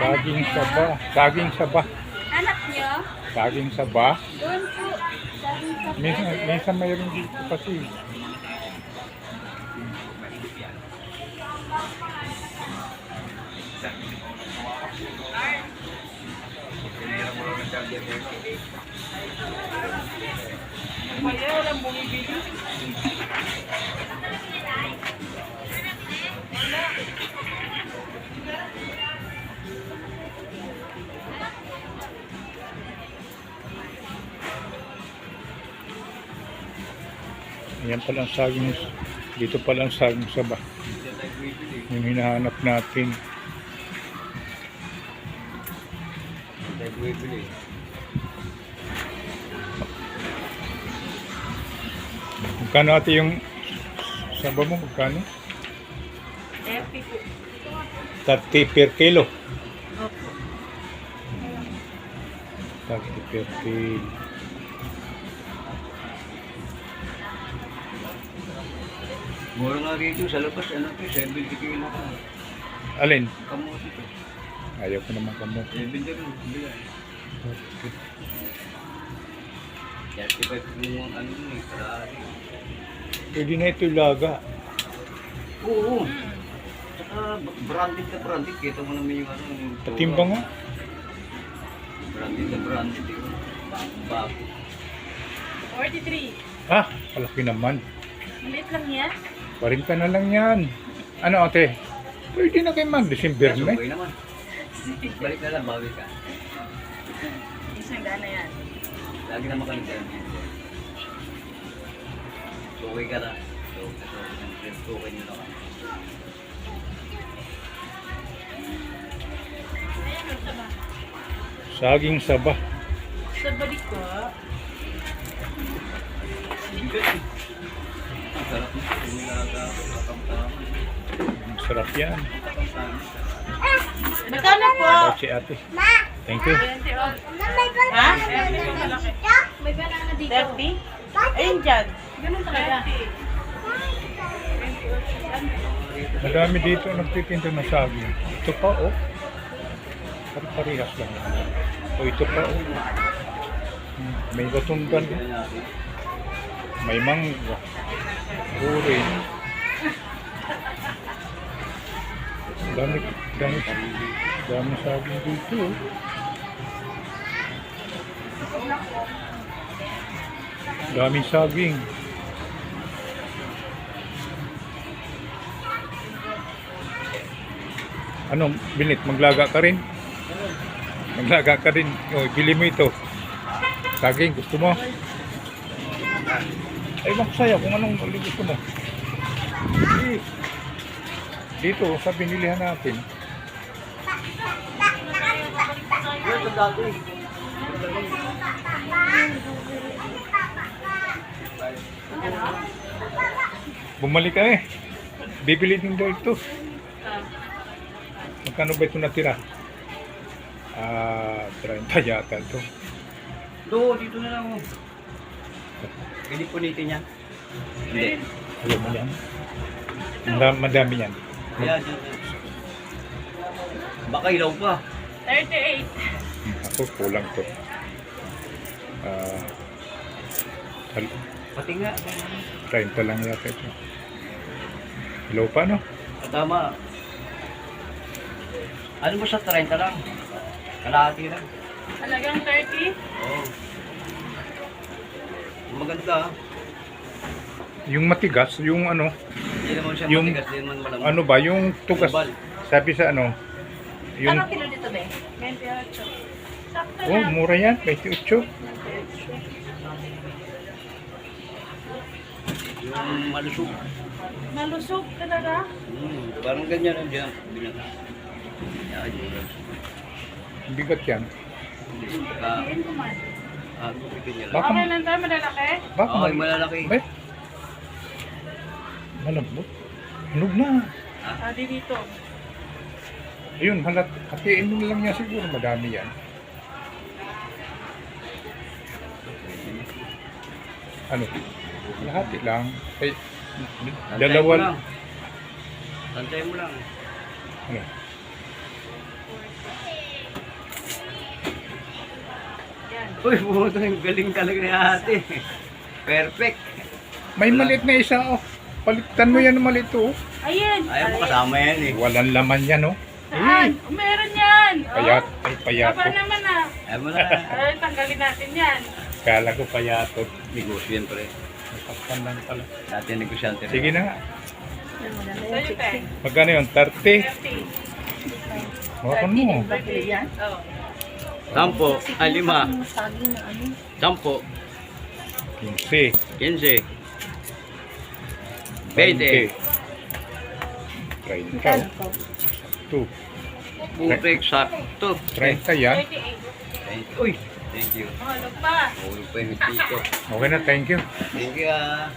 Saging saba. Saging saba. Anak niyo? Saging saba. Doon po. Saging sa Minsan, minsan mayroon dito kasi. Ayan palang saging. Dito palang saging saba. Yung hinahanap natin. Magkano ate yung saba mo? Magkano? Epi po. 30 per kilo. 30 per kilo. Mura nga rito sa labas, ano to, 70 kilo ka. Alin? Kamuti to. Ayaw ko naman kamo. 70 rin, bila. 35 kilo ang ano mo eh, karari. Pwede na ito ilaga. Oo. Saka branded na branded, kita mo naman yung ano. yung. Patimba nga. Branded na branded. eh. Bago. 43. Ah, kalaki naman. Maliit lang yan. 40 na lang yan. Ano ate? Pwede na kayo mag-December na. naman. Balik na lang, bawi ka. Isang daan na yan. Lagi naman ka nagkaroon dito. Okay ka na. Okay nyo na ka. Ayan o, saba. Saging saba. Sa balik ko. Ang sarap nito. Masarap yan. Magkano po? Masarap si ate. Thank you. 20 o. Ha? May banana dito. 30? Ayun dyan. Ganun talaga. Madami dito nagtitinda ng saging. Ito pa oh. Pare-parehas lang. O ito pa oh. Hmm, May batundan. May mangga. Uri. Dami, dami, dami saging dito. Dami saging. Ano, Binit, maglaga ka rin? Maglaga ka rin. O, bili mo ito. Saging, gusto mo? Ay, bang sa'yo kung anong gusto mo. Eh, Dito, sa binilihan natin. Bumalik ka eh. Bibili din daw ito. Magkano ba ito natira? Ah, 30 yata ito. Do, dito na lang. oh. Hindi po nito niya. Hindi. Alam mo yan? Madami, madami yan. Kaya dyan. Baka ilaw pa. 38. Hmm, Ako, kulang to. Ah, tal- Pati nga. 30 lang yata ito. Hello pa, no? Tama. Ano mo sa 30 lang? Kalahati lang. Halagang 30? Oo. Maganda. ah. Yung matigas, yung ano, Hindi naman siya Yung- matigas, hindi naman malamang. ano ba, yung tugas, Bal. sabi sa ano, yung, Anong kilo dito, be? 28. Sakto oh, lang. mura yan, 28. Yung malusog. Malusog talaga. Hmm, parang ganyan ang dyan. Binata. Yan, yun. Bigat yan. Ah, Tingin ko man. ah, niya lang. Baka, Okay lang tayo, malalaki. baka, Okay, malalaki. Ay, Malambot. Hinog na. Ah, di dito. Yun, halat. Hatiin mo lang yan siguro. Madami yan. Ano? Lahati lang. Ay, dalawa. Mo lang. Tantay mo lang. Ano? Uy, buto yung galing talaga ni ate. Perfect. May maliit na isa oh. Palitan mo yan ng maliit, oh. Ayan. Ayaw mo kasama yan eh. Walang laman yan, oh. Saan? Meron yan. Payat, ay payat. Aba naman ah. Ayaw mo na. Ay, tanggalin natin yan. Kala ko payatot. Negosyo yan pre. Nasaktan lang pala. Dati negosyante. Sige na nga. Magkano yun? 30? 30. Hawakan mo. Oh. Sampo, ah, lima. Sampo, 15. 15. 20. 30. 2. Putik, sakto. 30 yan. 28. Thank you. Uy, thank you. Mahulog pa. Mahulog pa yung tito. Okay na, thank you. Thank you ah.